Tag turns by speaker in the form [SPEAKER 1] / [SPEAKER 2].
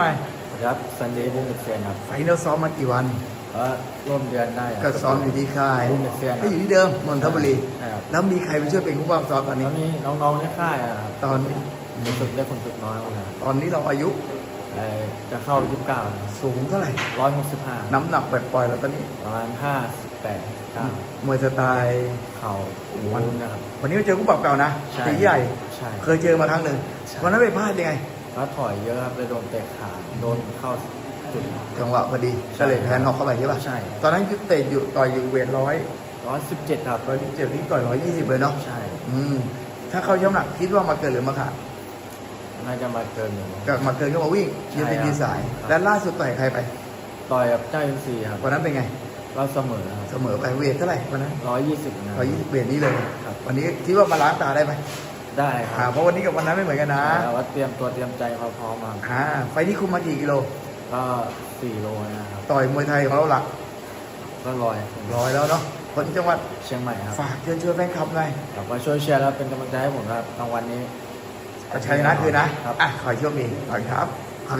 [SPEAKER 1] ไป
[SPEAKER 2] ครับซันเดย์บุ้งเซียนครับ
[SPEAKER 1] ไฟนอลซ้อมมากี่วัน
[SPEAKER 2] ก็ร่วมเดือนได้ครับ
[SPEAKER 1] ก็ซ้อมอยู่ที่ค่าย
[SPEAKER 2] บุ้งเซียนค
[SPEAKER 1] ก็
[SPEAKER 2] รับ
[SPEAKER 1] อยู่ที่เดิมนนทบุรี
[SPEAKER 2] ใช่ครับ
[SPEAKER 1] แล้วมีใครไปช่วยเป็นผู้บังซ้อมตอน
[SPEAKER 2] แล้
[SPEAKER 1] นี้
[SPEAKER 2] วนี่น้องๆในค่ายอะครับ
[SPEAKER 1] ตอนนี้
[SPEAKER 2] มีฝึกได้คนฝึกน้อยมากนะครับ
[SPEAKER 1] ตอนนี้เราอายุ
[SPEAKER 2] เอ่อจะเข้ายุคเก้า
[SPEAKER 1] สูงเท่าไหร่
[SPEAKER 2] ร้อยหกสิบห้า
[SPEAKER 1] น้ำหนักปล่อยๆแล้วตอนนี้
[SPEAKER 2] ประมาณห้าสิบแปดเก้าม
[SPEAKER 1] วยสไตล์
[SPEAKER 2] เข่าวันนะครับ
[SPEAKER 1] วันนี้มาเจอผู้ปรับเก่านะ
[SPEAKER 2] ใช่
[SPEAKER 1] ตีใหญ่
[SPEAKER 2] ใช่
[SPEAKER 1] เคยเจอมาครั้งหนึ่ง
[SPEAKER 2] ใช่
[SPEAKER 1] วันนั้นไปพลาดยังไง
[SPEAKER 2] ก็ถอยเยอะครับเลยโดนเตะขาโดนเข้าจุด
[SPEAKER 1] จังหวะพอดี
[SPEAKER 2] ใช่
[SPEAKER 1] ก็เลยแพ้นอกเข้าไปใช่ป่ะ
[SPEAKER 2] ใช่
[SPEAKER 1] ตอนนั้นคือเตะอยู่ต่อยอยู่เวทร้อย
[SPEAKER 2] ร้อยสิบเจ็ดครับ
[SPEAKER 1] ร้อยเจ็ดนี่ต่อยร้อยยี่สิบเลยเนาะ
[SPEAKER 2] ใช่
[SPEAKER 1] อืมถ้าเข้าย่ำหนักคิดว่ามาเกินหรือมาขาด
[SPEAKER 2] น่าจะมาเกินอยู่
[SPEAKER 1] ก็มาเกินก็มาวิ่ง
[SPEAKER 2] ใช่
[SPEAKER 1] ยืนเป็น
[SPEAKER 2] ครับ
[SPEAKER 1] ยืนสาย
[SPEAKER 2] ครับ
[SPEAKER 1] และล่าสุดต่อยใครไป
[SPEAKER 2] ต่อยกับเจ้าอินซีครับ
[SPEAKER 1] วันนั้นเป็นไง
[SPEAKER 2] ก็เสมอครับ
[SPEAKER 1] เสมอไปเวทเท่าไหร่วันนั้น
[SPEAKER 2] ร้อยยี่สิบนะ
[SPEAKER 1] ร้อยยี่สิบเวทนี้เลย
[SPEAKER 2] ครับ
[SPEAKER 1] วันนี้คิดว่ามาล้างตาได้ไหม
[SPEAKER 2] ได้ค
[SPEAKER 1] อ่า
[SPEAKER 2] รับ
[SPEAKER 1] เพราะวันนี้กับวันนั้นไม่เหมือนกันนะ
[SPEAKER 2] แต่ว่าเตรียมตัวเตรียมใจมาพร้อมมา
[SPEAKER 1] อ่าไฟนี้คุมมากี่กิโล
[SPEAKER 2] ก็สี่โลนะครับ
[SPEAKER 1] ต่อยมวยไทยของเราหลัก
[SPEAKER 2] ก็ลอย
[SPEAKER 1] ร้อยแล้วเนาะคนจังหวัด
[SPEAKER 2] เชียงใหม่ครับ
[SPEAKER 1] ฝากเชิญชวนแฟนคลับหน่อย
[SPEAKER 2] กลับมาช่วยเชียร์แล้วเป็นกำลังใจให้ผมครับรางวัลนี้
[SPEAKER 1] เอาชัยชนะคืนนะครับ อะขอให้โชคดีขอบคุณครับ